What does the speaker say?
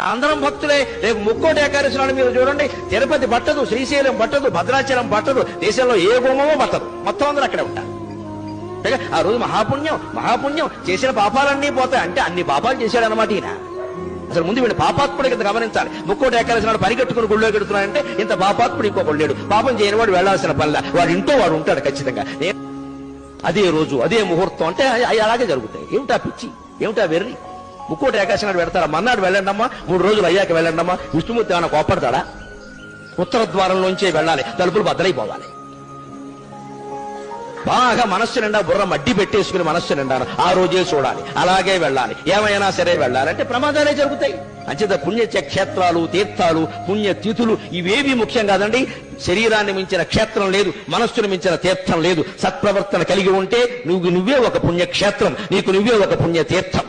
అందరం భక్తులే రేపు ముక్కోటి ఏకాదశి నాడు మీరు చూడండి తిరుపతి పట్టదు శ్రీశైలం పట్టదు భద్రాచలం పట్టదు దేశంలో ఏ గుమ్మమో పట్టదు. మొత్తం అందరూ అక్కడే ఉంటారు. ఆ రోజు మహాపుణ్యం మహాపుణ్యం చేసిన పాపాలన్నీ పోతాయి. అంటే అన్ని పాపాలు చేశాడు అనమాట ఈయన. అసలు ముందు వీడు పాపాత్ముడు కింద గమనించాలి. ముక్కోటి ఏకాదశి నాడు పరిగెట్టుకుని గుళ్ళో పెడుతున్నాడంటే ఇంత పాపాత్ముడు ఇంకొకడు లేడు. పాపం చేయని వాడు వెళ్ళాల్సిన పనిలా. వాడు ఇంట్లో వాడు ఉంటాడు ఖచ్చితంగా. అదే రోజు అదే ముహూర్తం. అంటే అవి- అలాగే జరుగుతాయి. ఏమిటా పిచ్చి? ఏమిటా వెర్రి? ముక్కోటి ఏకాశి నాడు పెడతారా? మన్నాడు వెళ్ళండమ్మా మూడు రోజులు అయ్యాక వెళ్ళండమ్మా. విష్ణుమూర్తి ఏమైనా కోపడతాడా ఉత్తర ద్వారంలోంచే వెళ్ళాలి తలుపులు బద్దలైపోవాలి. బాగా మనస్సు నిండా బుర్ర మడ్డి పెట్టేసుకుని మనస్సు నిండా ఆ రోజే చూడాలి అలాగే వెళ్ళాలి. ఏమైనా సరే వెళ్ళాలి అంటే ప్రమాదాలే జరుగుతాయి. అంచేత పుణ్య క్షేత్రాలు తీర్థాలు పుణ్య తిథులు ఇవేవి ముఖ్యం కాదండి. శరీరాన్ని మించిన క్షేత్రం లేదు మనస్సును మించిన తీర్థం లేదు. సత్ప్రవర్తన కలిగి ఉంటే నువ్వు నువ్వే ఒక పుణ్యక్షేత్రం నీకు నువ్వే ఒక పుణ్య తీర్థం